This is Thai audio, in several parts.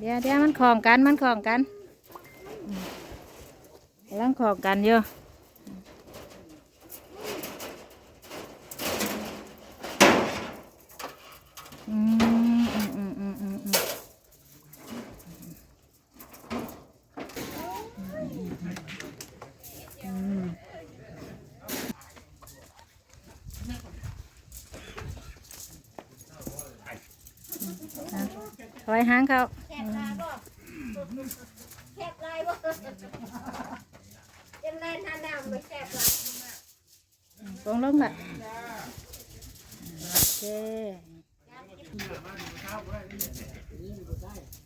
เดี๋ยวเดี๋ยวมันของกันมันของกันอืมกำลังของกันอยู่อืมอืมอืมอืมอืมอืมอืมอะถอยหางเขา แคบลายบ่แคบลาย บ่ยังไงท่าน้ำไม่แคบลายตรงลงละโอเค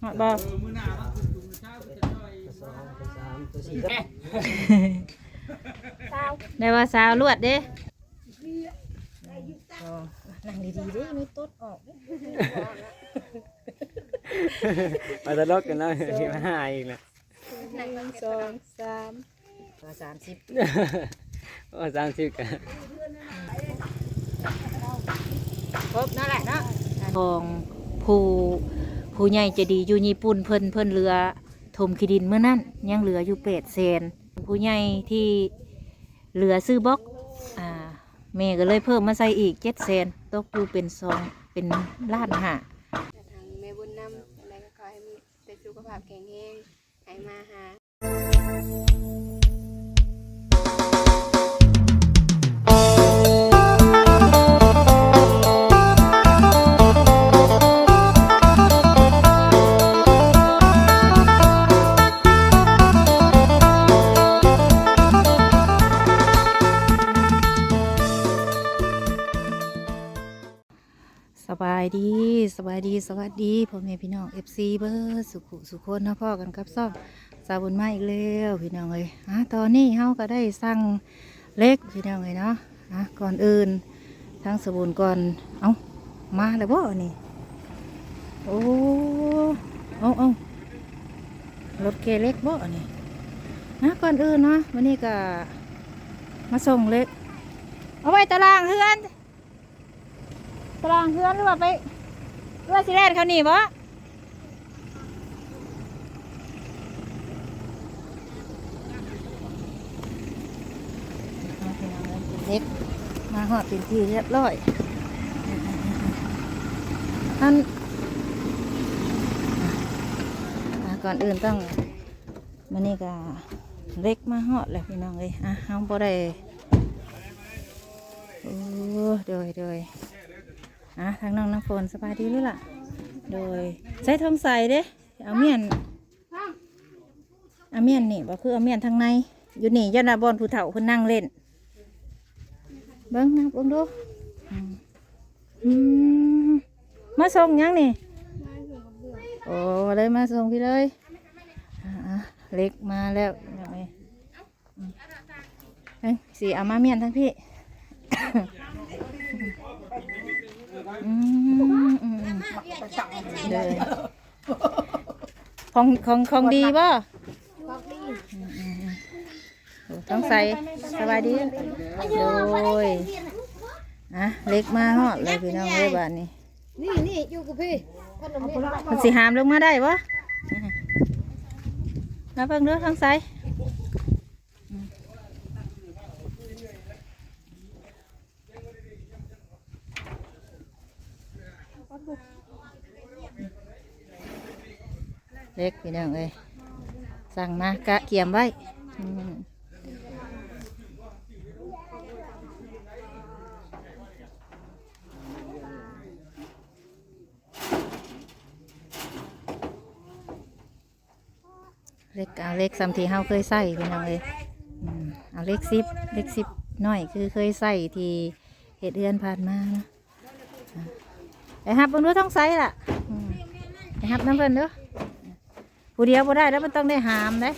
หอดบอได้ว่าสาวลวดเด้นั่งดีๆเด้มีต้นออกเด้มาตลกกันแล้วมีปัญหาอีกแล้ว นึ่งสองสามตัวสามสิบว่าสามสิบกันครบนั่นแหละเนาะของผู้ผู้ใหญ่จะดีอยู่ญี่ปุ่นเพิ่นเพิ่นเรือถมขีดินเมื่อนั้นยังเหลืออยู่เป็ดเซนผู้ใหญ่ที่เหลือซื้อบล็อกอ่าแม่ก็เลยเพิ่มมาใส่อีกเจ็ดเซนตกอยู่เป็นสองเป็นล้านห้าทางแม่บุญนำอะไรก็ขอให้มีแต่สุขภาพแข็งแรง ให้มาหาายดีสบายดีสวัสดีพ่อแม่พี่น้องเอฟซีเบอร์สุขุสุขคนนะพ่อกันครับซ่อมสาบุญมาอีกแล้วพี่น้องเลยอะตอนนี้เฮาก็ได้สั่งเล็กพี่น้องเลยเนาะอะก่อนอื่นทั้งสบุญก่อนเอามาแล้วบ่นี่โอ้เอาเอารถเกเล็กบ่นี่นะก่อนอื่นเนาะวันนี้ก็มาส่งเล็กเอาไว้ตารางเฮือน ตารางเพื่อนหรือว่าไปหรือว่าสิแลนเขานี่บ่เล็กมาหอดเป็นที่เรียบร้อยอันก่อนอื่นต้องมันนี่ก็เล็กมาหอดแล้วพี่น้องเลยอะเฮาบ่ได้โอ้โดยโดย อะทางน้องน้ำฝนสบายดีหรือล่ะ โดยใช้ทองใส่เด้เอาเมียนเอาเมียนนี่บ่คือเอาเมียนทางใน อยู่นี่ยันนาบอลผู้เฒ่าเพิ่นนั่งเล่น เบิ้งนะเบิ้งดูอืมมาส่งยังนี่โอ้เลยมาส่งพี่เลยเล็กมาแล้วยังไงเอ้ยสีเอามาเมียนทั้งพี่ อืมอืมอืมเลยของของของดีป่ะต้องใส่สบายดีโดยอะเล็กมาฮอดเลยพี่น้องเลยบ้านนี้นี่นี่อยู่กับพี่ขนมนี่มันสิหามลงมาได้ปะมาเพิ่งเด้อทั้งใส่ เล็กพี่น้องเอ้ยสั่งมากะเกียมไว้เล็กเอาเล็กซ้ำที่เฮาเคยใส่พี่น้องเอ้ยเอาเล็กซิปเล็กซิปน้อยคือเคยใส่ที่เหตุเดือนผ่านมานะ ไอ้ฮับเบิ่งดูต้องใส่ล่ะอืมไอ้ฮับน้ำเพิ่นเด้อผู้เดียวบ่ได้แล้วมันต้องได้หามเด้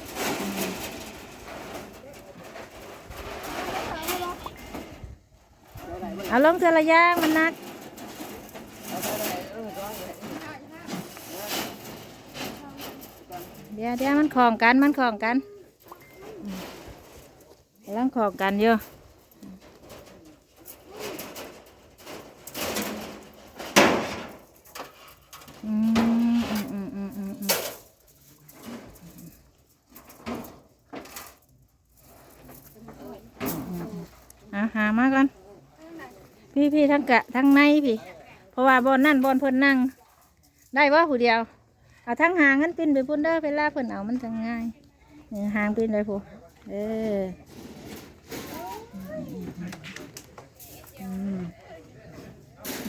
เอาลงเทอละอยางมันหนัก เดี๋ยวเดี๋ยวมันของกันมันของกันอืมกำลังของกันอยู่อืมอืมอืมอืมอืมอืม พี่พี่ทั้งกะทั้งในพี่ เพราะว่าบอนนั่นบอนเพิ่นนั่ง ได้ว่าผู้เดียว เอาทั้งหางงั้นปิ้นไปพุ่นเด้อเวลาเพิ่นเอามันจะง่ายหางปิ้นไปผู้เออ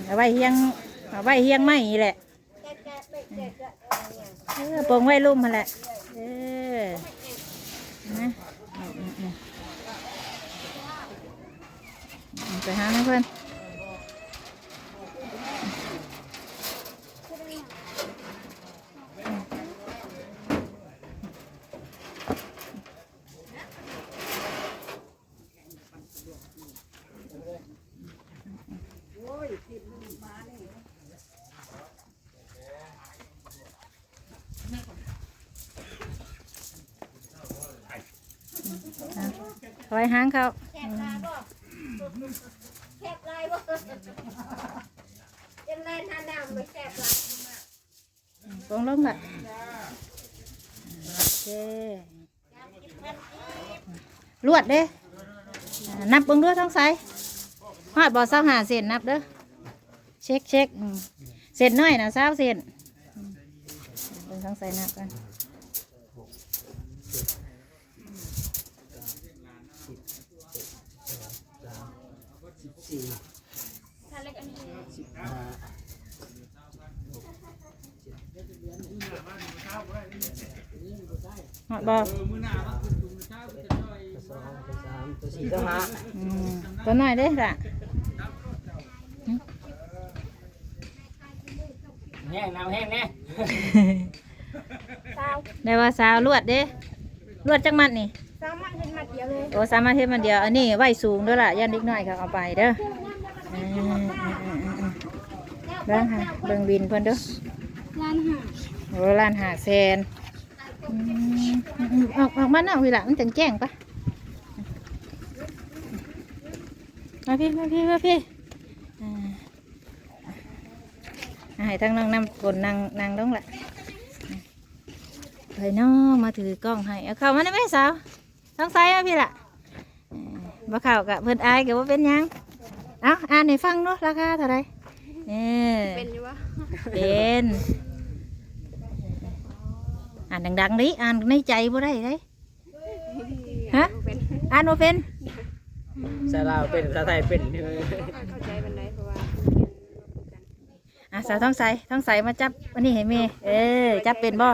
เอาไว้เฮียงเอาไว้เฮียงไม่แหละเออปงไว้ลุ่มมาแหละ เออนะไปหาให้เพื่อน ถ อยหางเขาแคบลายบ่แคบลายบ่ยังเล่นท่าน้ำไม่แคบลายลงลงละโอเคลวดเด้นับเบิ้งด้วยทั้งใสหอดบ่อเศร้าหาเส้นนับเด้อเช็คเช็คเส้นน้อยนะเศร้าเส้นอืมเบิ้งท้องใสนับกัน สี่ถ้าเล็กอันนี้สิบห้าหอดบ่อตัวสองตัวสามตัวสี่ตัวห้าอืมตัวน้อยเด้อล่ะแห้งน้ำแห้งแน่สาวได้ว่าสาวลวดเด้ลวดจังมัดนี่สาวมัน โอ้สามารถเฮ็ดมันเดียวอันนี้ไว้สูงเด้วยล่ะยันเล็กน้อยเขาเอาไปเด้ออืมอืมอืมอืมอืมเบิ่งค่ะเบิ่งบินเพิ่นเด้อร้านหาโอ้ล้านหาแสนอืมอืมอืมออกออกมาหน้าวิละมันจังแจ้งปะมาพี่มาพี่มาพี่อ่าอ่าให้ทั้งนั่งนำคนนั่งนั่งลงละไปน้องมาถือกล้องให้เอาเข้ามาได้ไหมสาว ต้องใส่มาพี่ละอ่าบ่เข้ากับเพิ่นอายกับว่าเป็นหยังเอาอ่านให้ฟังเนาะราคาเท่าไหรเออเป็นอยู่วะเป็นอ่านดังๆดิอ่านในใจบ่ได้เลยฮะเป็นอ่านบ่เป็นสาลาวเป็นสาไทยเป็นเข้าใจเป็นไรเพราะว่าอะสาวท้องใสท้องใสมาจับอันนี้ให้เมย์เออจับเป็นบ่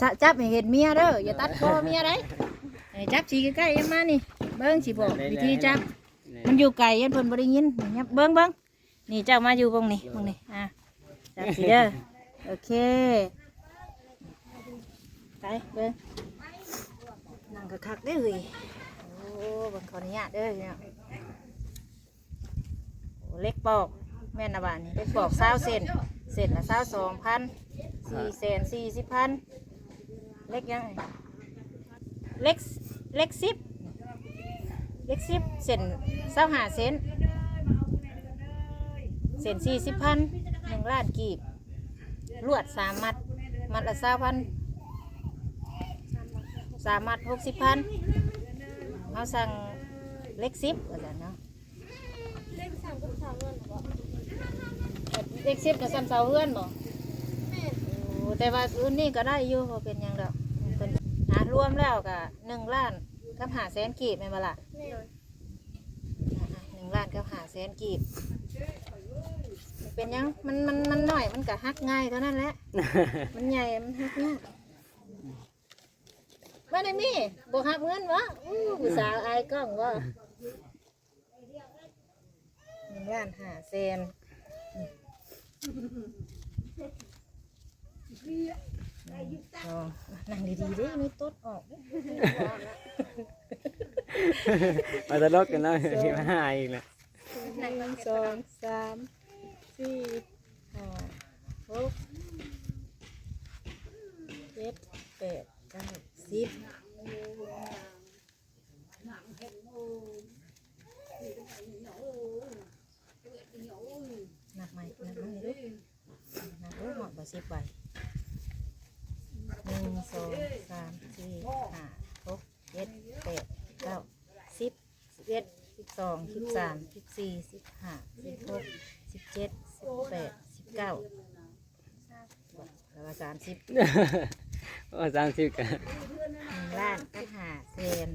สะจับให้เห็นเมียเด้ออย่าตัดคอเมียได้ เออจับสีใกล้ๆยังมานี่ เบิ้งสิบอกวิธีจับ มันอยู่ไกลยันเพิ่นบ่ได้ยินนี่ยับเบิ้งเบิ้งนี่เจ้ามาอยู่ตรงนี้ตรงนี้อะจับสีเด้อโอเคไปเบิ้งนั่งคักๆได้อเฮ้ยโอ้เบิ่งขออนุญาตเด้อเนี่ยโอ้เล็กปอกแม่นนะบ้านนี่เล็กปอก20เซนเซนละ22,000 4เซน40,000เล็กยังไง เล็กเล็ก10เล็กสิบเส้นเศร้าหาเซนเส้นสี่สิบพันหนึ่งล้านกีบลวดสามมัด มัดละเศร้าพันสามมัดหกสิบพันเขาสั่งเล็กสิบว่าจันเนาะเล็กสิบกับซ้ำเสาเฮือนบ่โอ้แต่ว่าอื่นนี่ก็ได้อยู่เป็นยังดอก นอะรวมแล้วก็หนึ่งล้านกับหาแสนกีบแม่นบ่ล่ะอะหนึ่งล้านกับหาแสนกีบเป็นหยังมันมันมันหน่อยมันก็หักง่ายเท่านั้นแหละ มันใหญ่ มันหักง่ายมาได้มีบหักเงินวะอู้ผู้สาวอายกล้องวะหนึ่งล้านหาแสน สองนั่งดีๆเด้มีต๊ดออกมาตลกกันแล้วสิบห้าอีกแล้วหนึ่งสองสามสี่ห้าหกเจ็ดแปดเก้าสิบหนักไหมหนักไหมลูกหนักลูกหมดบ่สิบใบ หนึ่งสองสามสี่ห้าหกเจ็ดแปดเก้าสิบสิบเอ็ดสิบสองสิบสามสิบสี่สิบห้าสิบหกสิบเจ็ดสิบแปดสิบเก้าแล้วสามสิบโอ้สามสิบกันหนึ่งล้านก็หาเซน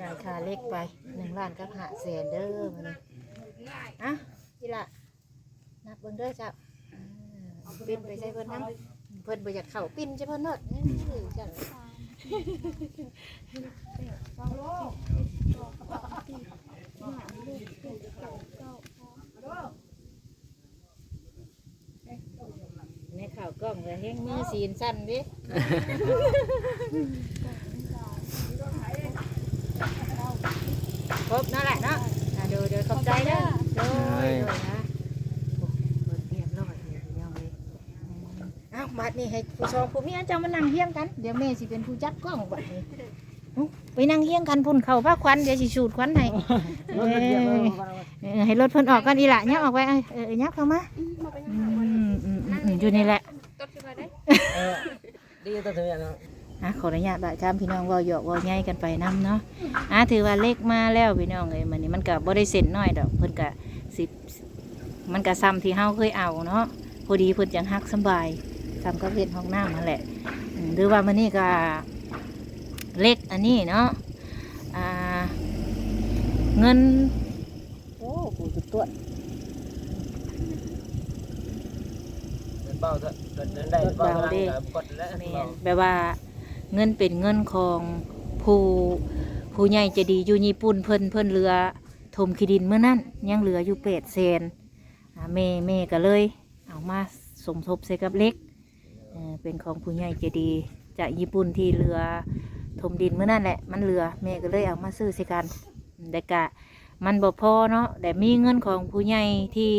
จ่ายค่าเล็กไปหนึ่งล้านก็หาเซนเด้อมันอะที่ละ บเบิ่งเด้อจ้ะอ่าปิ้นไปใช้เพิ่นน้ำเพิ่นบ่อยากเข้าปิ้นใช่เพิ่นเนอะอื้อจ้ะในข่าวกล้องเลยเฮงมือสีนสั้นดิครบนั่นแหละเนาะอะเดี๋ยวเดี๋ยวขอบใจเด้อโดยโดยนะโอ้เปิดเรียบร้อยเลยพี่น้องเลยอืมเอ้าวบัดนี้ให้ผู้ชมผู้มีอันเจ้ามานั่งเฮียงกัน เดี๋ยวแม่สิเป็นผู้จัดกล้องบัดนี้อุ๊ไปนั่งเฮียงกันพุ่นเข่าผ้าควันเดี๋ยวสิสูดควันให้เอ้ยเออให้รถเพิ่นออกกันอีหละยับออกไปเอ้ยเออยับเข้ามาอืมมาไปอืทางไหนมอืมอืมอืมอยู่นี่แหละต้นขึ้นมาได้เออดีตัวเธอเนาะอะขออนุญาตบายคำพี่น้องเว่าหยอกเว่าใหญ่กันไปนํเนาะอะถือว่าเล็กมาแล้วพี่น้องเอ้ยมันนี่มันก็บ่ได้เส้นน้อยดอกเพิ่นก็สิมันก็ซ้ำที่เฮาเคยเอาเนาะพอดีเพิ่นจังฮักสำบาย ซ้ำก็เฮ็ดห้องน้ำนั่นแหละอืมหรือว่ามันนี่ก็เล็กอันนี้เนาะอ่าเงิน โอ้กูจุดตัวเดินเบาเถอะเดินเดินได้เบาเท่านั้นก็กดแล้วแม่เบานแบบว่าเงินเป็นเงินของผู้ผู้ใหญ่ใจะดีอยู่ญี่ปุ่นเพิ่นเพิ่นเรือถมขีดินเมื่อนั้นยังเหลืออยู่เป็ดเซนอ่าแม่แม่ก็เลย เอามาสมทบใส่กับเล็ก เป็นของผู้ใหญ่ใจดีจากญี่ปุ่นที่เรือถมดินเมื่อนั้นแหละ มันเหลือแม่ก็เลยเอามาซื้อส่กันแต่กะมันบ่พอเนาะแต่มีเงินของผู้ใหญ่ที่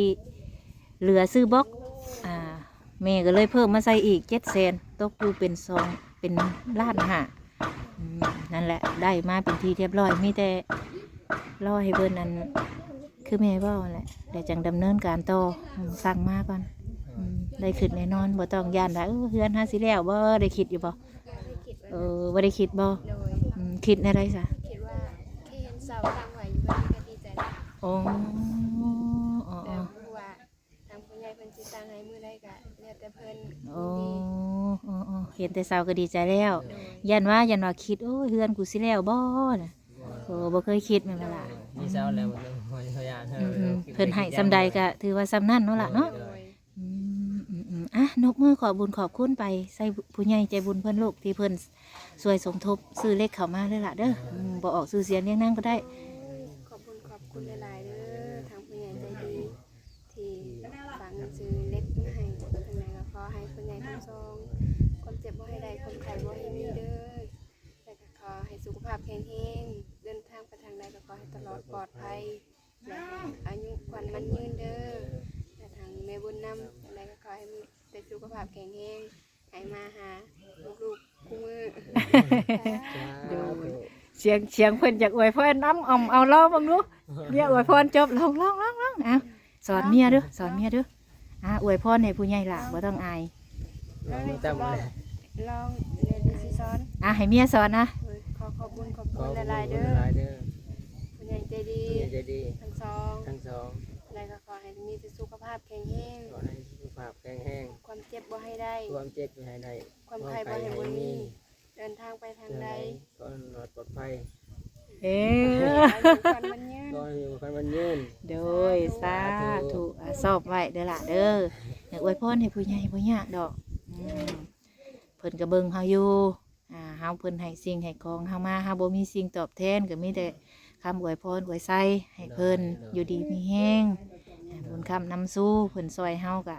เหลือซื้อบล็อกอ่าแม่ก็เลยเพิ่มมาใส่อีกเจ็ดเซนตกดูเป็นซองเป็นล้านห้านั่นแหละได้มาเป็นทีเรียบร้อยมีแต่รอให้เพิ่นนั้นคือแม่ว่าแหละเดี๋ยวจังดำเนินการต่อสั่งมาก่อน ได้คิดแน่นอนบ่ต้องย่านว่าเออเฮือนหาสิแล้วบ่ได้คิดอยู่บ่ก็ได้คิดไว้เออบ่ได้คิดบ่โดยอืมคิดในไรซะคิดว่าแค่เห็นเสาทางไหวอยู่แบบนี้ก็ดีใจแล้วโอ้อ๋อแต่อ๋อผู้ว่าทางผู้ใหญ่เพิ่นสิตั้งให้มื้อใดก็แล้วแต่เพิ่นโอ้ดีอ๋ออ๋อเห็นแต่เสาก็ดีใจแล้วโดยยันว่ายันว่าคิดโอ้ยเฮือนกูสิแล้วบ่น่ะโอ้บ่เคยคิดแม่นบ่ล่ะ มีเช้าแล้วมันต้องพยายามอืมอืมเพิ่นให้ซำใดก็ถือว่าซำนั้นเนาะล่ะเนาะ โดยอืม อืมอืมอะนกมือขอบุญขอบคุณไปใส่ผู้ใหญ่ใจบุญเพิ่อนลูกที่เพิ่อนช่วยสมทบซื้อเลขเข้ามาเด้อล่ะเด้ออืมบ่ออกซื้อเสียงเรียงนั่งก็ได้ ขอบคุณขอบคุณหลายๆเด้อทางผู้ใหญ่ใจดี ที่ฝากเงินซื้อเล็กให้ทางไหนก็ขอให้ผู้ใหญ่ทั้งสองความเจ็บบ่ให้ได้ความไข้บ่ให้มีเด้อและก็ขอให้สุขภาพแข็งแรงเดินทางไปทางใดก็ขอให้ตลอดปลอดภัยและให้อายุขวัญมันยื พแข็งแรงให้มาหาลูกๆคู่มือเสียงเสียงเพิ่นจากอวยพรน้ำอ่อมเอาล้อบังดูเนี่ยอวยพรจบลองลองลองลองอะสอนเมียเด้อสอนเมียเด้ออะอวยพรให้ผู้ใหญ่ล่ะบ่ต้องอายจำเลยลองเรียนดีซีซอนอะให้เมียสอนนะขอขอบคุณขอบขคุอบณคุณหลายๆเด้อหลายๆเด้อผู้ใหญ่ใจดีใจดีทั้งสองทั้งสองแล้วก็ขอให้มีแต่สุขภาพแข็งแรง ขอให้สุขภาพแข็งแรงความเจ็บบ่ให้ได้ ความเจ็บอย่าให้ได้ความไข้บ่ให้บ่มีเดินทางไปทางใดก็นอดปลอดภัยเอ้อายุขวัญมันยืนก็อยู่กันมันยืนโดยสาธุอะสอบไว้เด้อล่ะเด้ออยากอวยพรให้ผู้ใหญ่บ่ยากดอกอืมเพิ่นก็เบิ่งเฮาอยู่อ่าเฮาเพิ่นให้สิ่งให้ของเฮามาเฮาบ่มีสิ่งตอบแทนก็มีแต่คำอวยพรอวยใส่ให้เพิ่นอยู่ดีมีแฮงอ่าบุญคำนำสู้เพิ่นซอยเฮาก็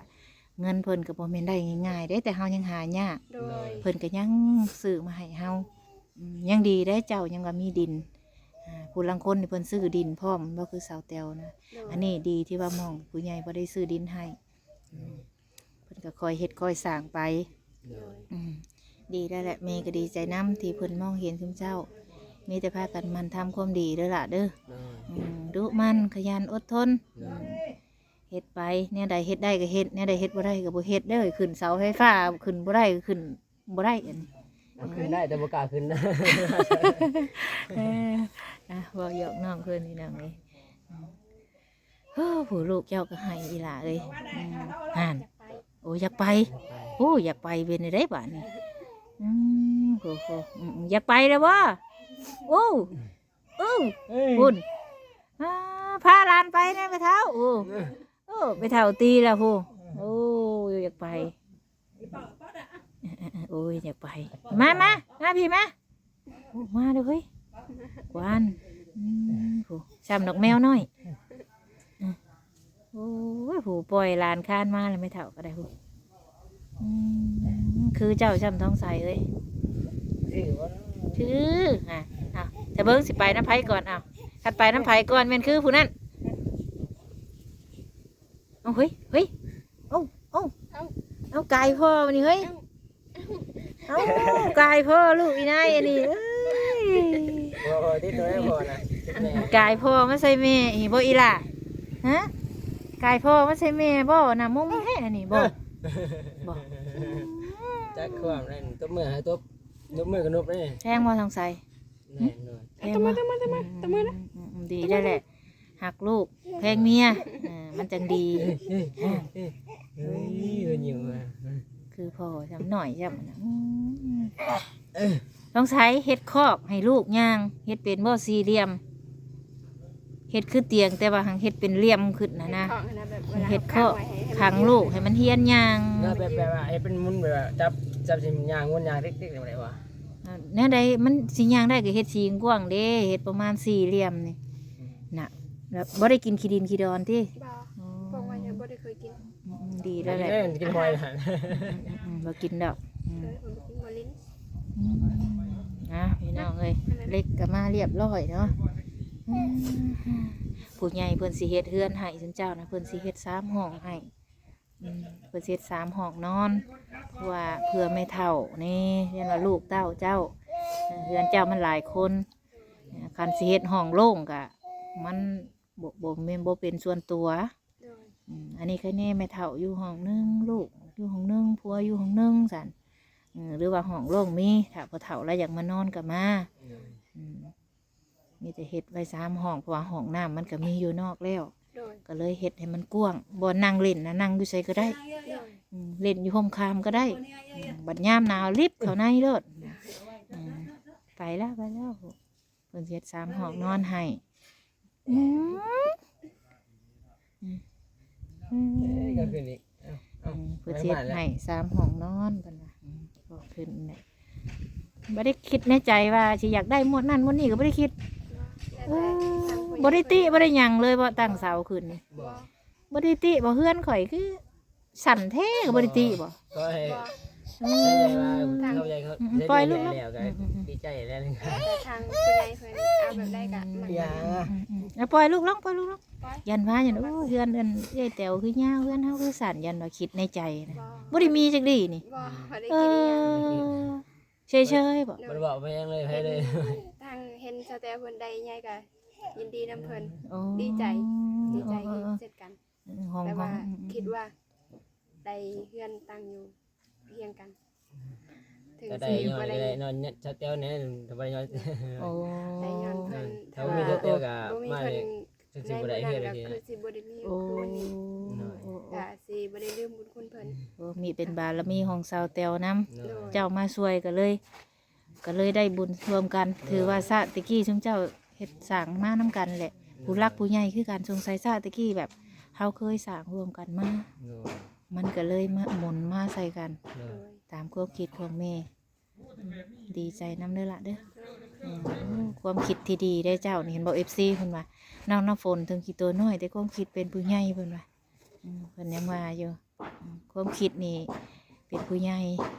เงินเพิ่นก็บ่แม่นได้ง่ายๆเด้แต่เฮายังหายากโดย เพิ่นก็ยังซื้อมาให้เฮาอืมยังดีได้เจ้ายังว่ามีดินอ่าผู้ลังคนนี่เพิ่นซื้อดินพร้อมบ่คือสาวแตวนะโดยอันนี้ดีที่ว่ามองผู้ใหญ่บ่ได้ซื้อดินให้อืมเพิ่นก็คอยเฮ็ดคอยสร้างไป โดย อืมดีได้วแหละแม่ก็ดีใจนํที่เพิ่นมองเห็นซุมเจ้า มีแต่พากันมันทำความดีเด้อล่ะเด้อเด้ออืมดุมันขยันอดทนอืมเฮ็ดไปเนี่ยใดเฮ็ดได้ก็เฮ็ดเนี่ยใดเฮ็ดบ่ได้ก็บ่เฮ็ดเด้อขึ้นเสาไฟฟ้าขึ้นบ่ได้ก็ขึ้นบ่ได้อันนี้เอาขึ้นได้แต่บ่กล้าขึ้นนะเอออะบอกหยอกน้องเพื่อนนี่น้องเลยโอ้ผู้ลูกเจ้าก็ให้อีหล่าเลยอืมห่านอยากไปโอ้อยากไปโอ้อยากไปเป็นได้บ้านนี่อืมโหโหอืมอยากไปแล้ววะโอ้โอ้เอ้ยคุณอ่าพาหลานไปนะไปเท้าโอ้โอ้ ไปเท้าตีแล้วผูโอ้ยอยากไป โอ้ยอยากไป มามามาพี่มาโอ้มาเด้อเฮ้ยกวานผู้ซ้ำดอกแมวน้อยโอ้ยผู้ปล่อยลานคานมาแล้วไม่เท่าก็ได้ผู้คือเจ้าช้ำท้องใสเอ้ยถือว่ออะอะจะเบิ้งสิไปน้ำไผ่ก่อนอะขัดไปน้ำไผ่ก่อนแม่นคือผู้นั้น เอาเฮ้ยเฮ้ยเอาเอาเอาเอากายพ่อมันนี่เฮ้ยเอากายพ่อลูกอีนายอันนี้เอ้ยบ่บ่ติดตัวได้บ่นะแม่กายพ่อมาใส่แม่อีบ่อีล่ะฮะกายพ่อมาใส่แม่บ่น่ะมุมแท้อันนี้บ่บ่จักความนั่นตบมือให้ตบตบมือกับนบนี่แทงบ่ทางใส่แน่นอนแพงมาตมาตมาตมานะดีได้แหละหักลูกแพงเมียเออ มันจังดี เฮ้ยเฮ้ยเฮ้ยเฮ้ยเฮ้ยอยู่อะคือพ่อจำหน่อยจำนะต้องใช้เฮ็ดคอกให้ลูกย่างเฮ็ดเป็นบ่สี่เหลี่ยมเฮ็ดคือเตียงแต่ว่าหังเฮ็ดเป็นเหลี่ยมขึ้นนะนะเฮ็ดคอกขังลูกให้มันเฮียนย่างก็แบบแบบว่าให้เป็นมุนแบบว่าจับจับสิยางวนยางเล็กๆอะไรวะแนี่ใดมันสิย่างได้ก็เฮ็ดสีกว้างเด้เฮ็ดประมาณสี่เหลี่ยมนี่น่ะแล้วบ่ได้กินขี้ดินขี้ดอนที่ บ่พวกว่ายังบ่ได้เคยกิน ดีแล้วแหละเล่นกินหอยนะอืมบ่กินดอกอืมเคยผมกินบ่ลิ้นอะพี่น้องเอ้ยเล็กก็มาเรียบร้อยเนาะอืมผู้ใหญ่เพิ่นสิเฮ็ดเฮือนให้ซุนเจ้านะเพิ่นสิเฮ็ดสามห้องให้อืมเพิ่นสิเฮ็ดสามห้องนอนเพราะว่าเพื่อไม่เท่านี่เรียนว่าลูกเต้าเจ้าเออเฮือนเจ้ามันหลายคนเออคันสิเฮ็ดห้องโล่งก็มันบ่บ่แม่นบ่เป็นส่วนตัวโดย อืมอันนี้แค่นี้ไม่เท่าอยู่ห้องหนึงลูกอยู่ห้องหนึงผัวอยู่ห้องหนึงสันเออหรือว่าห้องโล่งมีถ้าพอเท่าแล้วอยากมานอนก็มาอืมมีแต่เห็ดไว้สามห้องเพราะว่าห้องน้ำมันก็มีอยู่นอกแล้วโดยก็เลยเห็ดให้มันกว้างบ่นั่งเล่นนะนั่งอยู่ใส่ก็ได้โดยอืมเล่นอยู่ห้องคามก็ได้อืมบัดยามหนาวลิบเขาในรถอืมไปแล้วไปแล้วเพิ่นสิเฮ็ดสามห้องนอนให้ อืมอืมอืมก็คือนี่อืมเพื่อเทียบให้สามห้องนอนกันนะอืมก็ขึ้นเนี่ยไม่ได้คิดในใจว่าสิอยากได้หมดนั่นหมดนี่ก็ไม่ได้คิดแล้วแต่ทางผู้ใหญ่บริติบริยังเลยบ่ตั้งเสาขึ้นนี่บ่บริติบ่เฮือนข่อยคือสั่นเท่กับบริติบ่ก็ให้ บ่อืให้มใหญ่ว่าเขาใหญ่เขาอืมปล่อยลูกแล้วก็ดีใจแล้วนึงแต่ทางผู้ใหญ่เพิ่นเอาแบบได้ก็มันอย่าอืมอืมแล้วปล่อยลูกลงปล่อยลูกลงปล่อยยันว่ายันโอ้เฮือนเอิ้นเอ้ยแต๋วคือยาวเฮือนเฮาคือสั่นยันว่าคิดในใจนะบ่บ่ได้มีจักดีนี่ บ่บ่ได้เอกินอีหยังอเฉยๆบ่มันบอกไปยังเลยให้เลยทางเห็นสแตลเพิ่นได้ใหญ่ก็ยินดีนํเพิ่น โอ้ดีใจ ดีใจเออเออเสร็จกัน เออห้องแต่ห้อว่างคิดว่าได้เฮือนตั้งอยู่ เพียงกัน ถึงก็ได้สินอนบ่ได้ได้นอนเนี่ยชัดเจ้าเนี่ยทำไมนอน โอ้ได้ย้อนเพิ่นถ้าบ่มีเจ้าเจ้าก็บ่มีมาเพิ่นเลย จังสิในบ่ได้มื้อเฮ็นั้ดนอะไรก็ทีคือสิบ่ได้มีโอ้คืนนี้โอ้โอ้ก็สิบ่ได้ลืมบุญคุณเพิ่นโอ้มีเป็นบารมีของสาวแตวน้เนาะำเจ้ามาช่วยก็เลย ก็เลยได้บุญรวมกัน ถือว่าซาตะกี้ชุมเจ้าเฮ็ดสร้างมาน้กันแหละ ผู้รักผู้ใหญ่คือการสงสัยซาตะกี้แบบเฮาเคยสร้างรวมกันมา เนาะ มันก็เลยมาหมุนมาใส่กันเนาะโดยตามความคิดของแม่ ดีใจน้ำเด้อละเด้ออืมความคิดที่ดีได้เจ้านี่เห็นบอกเอฟซีเพิ่นว่าน้องน้ำฝนถึงกี่ตัวน้อย แต่ความคิดเป็นผู้ใหญ่เพิ่นว่าอืมเพิ่นยังว่าอยู่อืมความคิดนี่เป็นผู้ใหญ่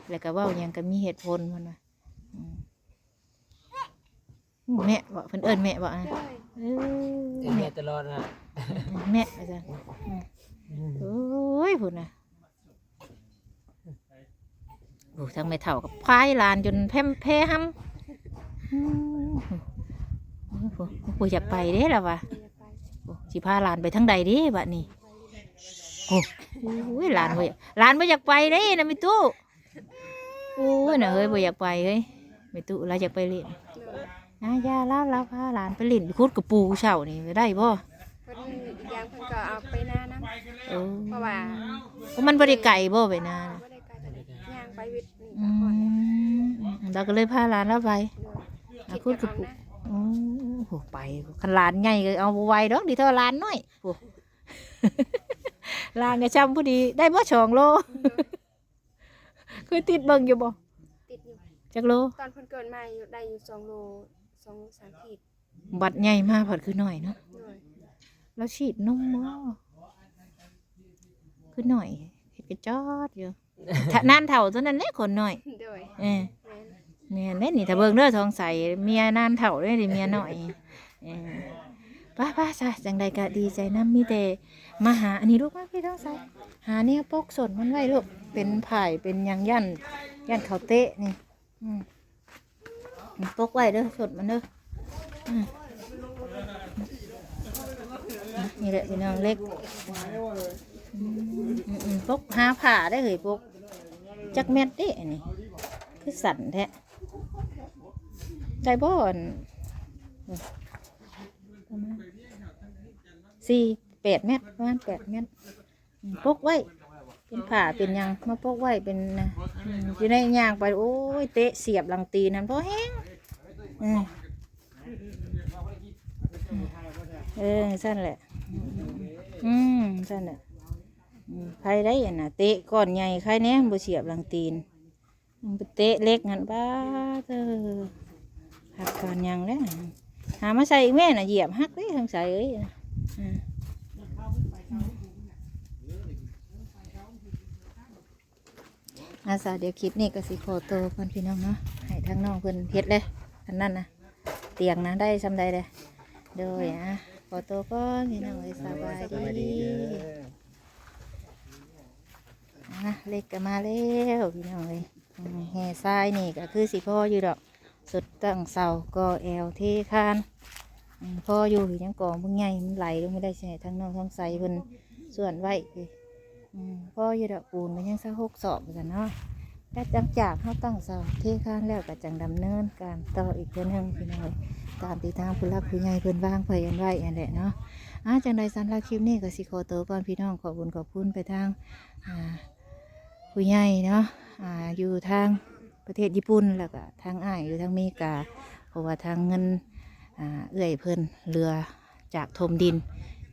แล้วก็เว่าหยังก็มีเหตุผลเพิ่นว่าอืมอู้แม่บอกเพิ่นเอิ้นแม่บอกนะโดยเอเอ็อมแม่ตลอดนะแม่อาจารย์โอ้ยพุ่นน่ะ โอ้ทั้งไม่เท่ากับพายลานจนแพร่มแพ้ห้ำอืมโอ้โหโอ้ยอยากไปเด้ล่ะวะอยากไปโอ้สิพาหลานไปทั้งใดเดิบัดนี้โอ้โอ้ยหลานบ่อยากหลานบ่อยากไปเด้นะมิตู้โอ้ยน่ะเฮ้ยบ่อยากไปเฮ้ยไม่ตุเราอยากไปเล่นโดยนะยาเล่าเราพาหลานไปเล่นไปคุดกับปูเช่านี่ได้บ่เพิ่นอีกอย่างเพิ่นก็เอาไปหน้าน้ำเออเพราะว่าเพราะมันบ่ได้ไก่บ่ไปนาบ่ได้ไกลกันย่าง ไปวิทย์นี่อืก็ฮอดแล้วมเราก็เลยพาหลานเราไปโดยอะคิดคุดกักับบเอาปูนะโอ้โหไปคันหลานใหญ่ก็เอาบ่ไหวดอกดีเท่าหลานน้อยโอ้ หลานก็ช้ำพอดีได้บ่สองโล เคยติดเบิ่งอยู่บ่ติดอยู่จักโล ตอนเพิ่นเกิดมาอยู่ได้อยู่2โล2 3ขีดบัดใหญ่มากผัดคือหน่อยเนาะโดยแล้วฉีดนมบ่คือหน่อยเห็ดกระจอดอยู่ ถ้านานเท่าเท่านั้นแหละคนหน่อยโดยเออแม่นเมียเล่นนี่ถ้าเบิ่งเด้อทองใสเมียนานเท่าเลยดิเมียหน่อยเออป้าป้าจ้ะจังใดก็ดีใจน้ำมีแต่มาหาอันนี้ลูกมาพี่ทองใสหาเนี่ยปกสนมันไว้ลูกเป็นไผ่เป็นหยังยันยันเขาเตะนี่อืมปกไว้เด้อสดมันเด้ออืมนี่แหละพี่น้องเล็กอืมอืม ปกหาผ่าได้เหยปกจักเม็ดดิอันนี้คือสั่นแท้ได้บ่อนสี่แปดเม็ดประมาณแปดเม็ดอืมปกไว้ เป็นผ่าเป็นยังมาปกไว้เป็นอยู่ในยางไปโอ้ยเตะเสียบหลังตีนั่นพอแห้งเออสั้นแหละ อืมสั้นแหละ ใครได้อะนะเตะก้อนใหญ่ใครเนี้ยบ่เสียบหลังตีนมันเตะเล็กหันบ้าเธอหักก่อนยังแล้วหามาใส่แม่น่ะเหยียบหักเลยทางใส่เอ้ยอาอาสาเดี๋ยวคลิปนี้ก็สิขอตัวเพื่อนพี่น้องเนาะให้ทางน้องเพิ่นเฮ็ดเลยอันนั้นนะเตียงนะได้ซำใดเลยโดยอะขอตัวก่อนพี่น้องเอ้ยสบายสบายดี ดีเด้ออะเล็กก็มาแล้วพี่น้องเลยแห่ทรายนี่ก็คือสิพ่ออยู่ดอกสุดตั้งเสาก็แอลเทคานพ่ออยู่หรือยังกองมึงไงมันไหลลงไม่ได้ใช่ทั้งน้องทั้งใสเพิ่นส่วนไว้พ่ออยู่ดอกปูนมันยังสักหกสอบกันเนาะแต่จังจากเขาตั้งเสาเทคานแล้วก็จังดำเนินการต่ออีกเพื่อนหนึ่งพี่น้องตามที่ทางผู้รักผู้ใหญ่เพิ่นวางไว้อันไว้อันแหละเนาะอะจังใดสันลักคลิปนี้ก็สิขอตัวก่อนพี่น้องขอบุญขอบคุณไปทางอ่า ผู้ใหญ่เนาะอ่าอยู่ทางประเทศญี่ปุ่นแล้วก็ทางอ้ายอยู่ทางเมกา เพราะว่าทางเงินอ่าเอื้อยเพิ่นเรือจากทมดิน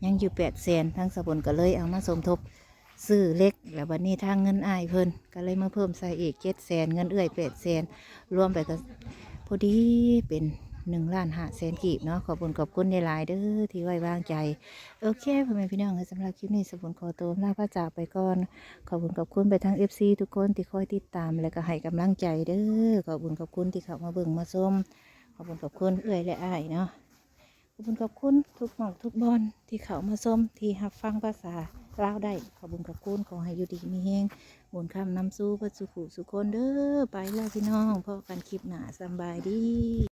ยังอยู่แปดแสนทางสบุนก็เลยเอามาสมทบซื้อเล็กแล้ววันนี้ทางเงินอ้ายเพิ่นก็เลยมาเพิ่มใส่อีกเจ็ดแสนเงินเอื้อยแปดแสนรวมไปก็พอดีเป็น หนึ่งล้านห้าแสนกีบเนาะขอบคุณขอบคุณในหลายเด้อที่ไว้วางใจ โอเคพ่อแม่พี่น้องสำหรับคลิปนี้สมบุนขอตัวลาพระจากไปก่อน ขอบคุณขอบคุณไปทั้ง FC ทุกคนที่คอยติดตาม และก็ให้กำลังใจเด้อขอบคุณขอบคุณที่เข้ามาเบิ่งมาชมขอบคุณขอบคุณเอื้อยและอ้ายเนาะขอบคุณขอบคุณทุกหมองทุกบอลที่เข้ามาชมที่รับฟังภาษาลาวได้ขอบคุณขอบคุณขอให้อยู่ดีมีแฮงบุญคำนำสู้พื่อสุขุสุคนเด้อไปแล้วพี่น้องพบกันคลิปหนาสบายดี